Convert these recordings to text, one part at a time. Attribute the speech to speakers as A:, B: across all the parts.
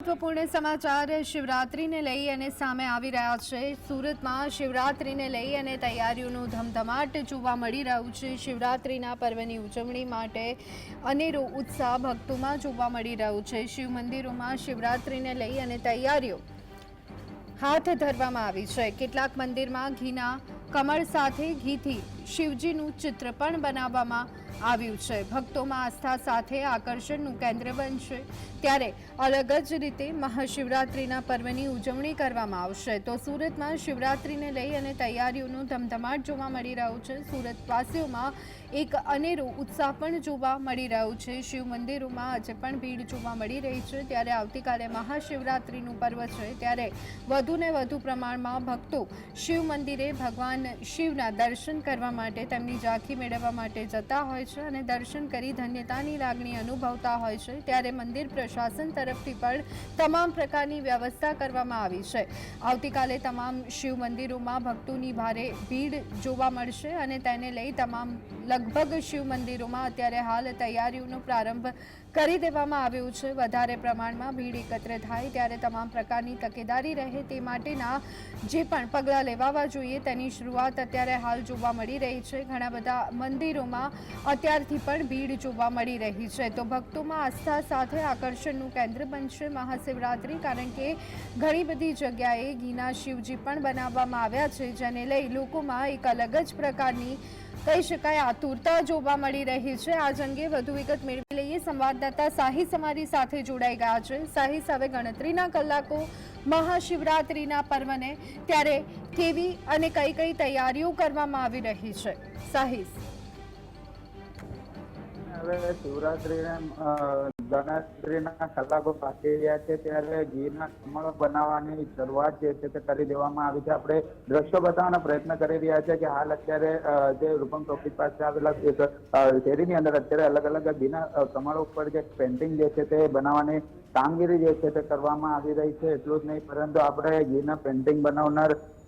A: મહત્વપૂર્ણ સમાચાર શિવરાત્રિને લઈ અને સામે આવી રહ્યા છે. સુરતમાં શિવરાત્રિને લઈ અને તૈયારીઓનું ધમધમાટ જોવા મળી રહ્યું છે. શિવરાત્રિના પર્વની ઉજવણી માટે અનેરો ઉત્સાહ ભક્તોમાં જોવા મળી રહ્યો છે. શિવ મંદિરોમાં શિવરાત્રિને લઈ અને તૈયારીઓ હાથ ધરવામાં આવી છે. કેટલાક મંદિરમાં ઘીના કમળ સાથે ઘીથી શિવજીનું ચિત્ર પણ બનાવવામાં આવ્યું છે. ભક્તોમાં આસ્થા સાથે આકર્ષણનું કેન્દ્ર બનશે. ત્યારે અલગ જ રીતે મહાશિવરાત્રિના પર્વની ઉજવણી કરવામાં આવશે. તો સુરતમાં શિવરાત્રિને લઈ અને તૈયારીઓનું ધમધમાટ જોવા મળી રહ્યું છે. સુરતવાસીઓમાં એક અનેરો ઉત્સાહ પણ જોવા મળી રહ્યો છે. શિવ મંદિરોમાં આજે પણ ભીડ જોવા મળી રહી છે. ત્યારે આવતીકાલે મહાશિવરાત્રિનું પર્વ છે. ત્યારે વધુને વધુ પ્રમાણમાં ભક્તો શિવ મંદિરે ભગવાન શિવના દર્શન કરવા માટે તેમની ઝાંખી મેળવવા માટે જતા હોય છે અને દર્શન કરી ધન્યતાની લાગણી અનુભવતા હોય છે, ત્યારે મંદિર પ્રશાસન તરફથી પણ તમામ પ્રકારની વ્યવસ્થા કરવામાં આવી છે. આવતીકાલે તમામ શિવ મંદિરોમાં ભક્તોની ભારે ભીડ જોવા મળશે અને તેને લઈ તમામ લગભગ શિવ મંદિરોમાં અત્યારે હાલ તૈયારીઓનો પ્રારંભ કરી દેવામાં આવ્યો છે. વધારે પ્રમાણમાં ભીડ એકત્ર થાય ત્યારે તમામ પ્રકારની તકેદારી રહે તે માટેના જે પણ પગલાં લેવાવા જોઈએ તેની શરૂઆત અત્યારે હાલ જોવા મળી રહી છે. ઘણા બધા મંદિરોમાં અત્યારથી પણ ભીડ જોવા મળી રહી છે. તો ભક્તોમાં આસ્થા સાથે આકર્ષણનું કેન્દ્ર બનશે મહાશિવરાત્રિ, કારણ કે ઘણી બધી જગ્યાએ ઘીના શિવજી પણ બનાવવામાં આવ્યા છે, જેને લઈ લોકોમાં એક અલગ જ પ્રકારની, કહી શકાય આતુરતા જોવા મળી રહી છે. આજ અંગે વધુ વિગત મેળવી લઈએ. સંવાદદાતા સાહિસ અમારી સાથે જોડાઈ ગયા છે. સાહિસ હવે ગણતરીના કલાકો મહાશિવરાત્રિના પર્વને ત્યારે કેવી અને કઈ કઈ તૈયારીઓ કરવામાં આવી રહી છે? સાહિસ
B: હવે શિવરાત્રીને અ, કલાકો પાકી રહ્યા છે ત્યારે ઘીના કમળો બનાવવાની શરૂઆત જે છે તે કરી દેવામાં આવી છે. આપણે દ્રશ્યો બતાવવાનો પ્રયત્ન કરી રહ્યા છે કે હાલ અત્યારે જે રૂપમ ટોપિક પાસે આવેલા એક શેરીની અંદર અત્યારે અલગ અલગ ઘીના કમળો ઉપર જે પેન્ટિંગ જે છે તે બનાવવાની કામગીરી જે છે તે કરવામાં આવી રહી છે. એટલું જ નહીં પરંતુ આપણે ઘીના પેન્ટિંગ બનાવનાર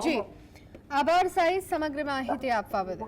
A: જી. આભાર સાઈ સમગ્ર માહિતી આપવા બદલ.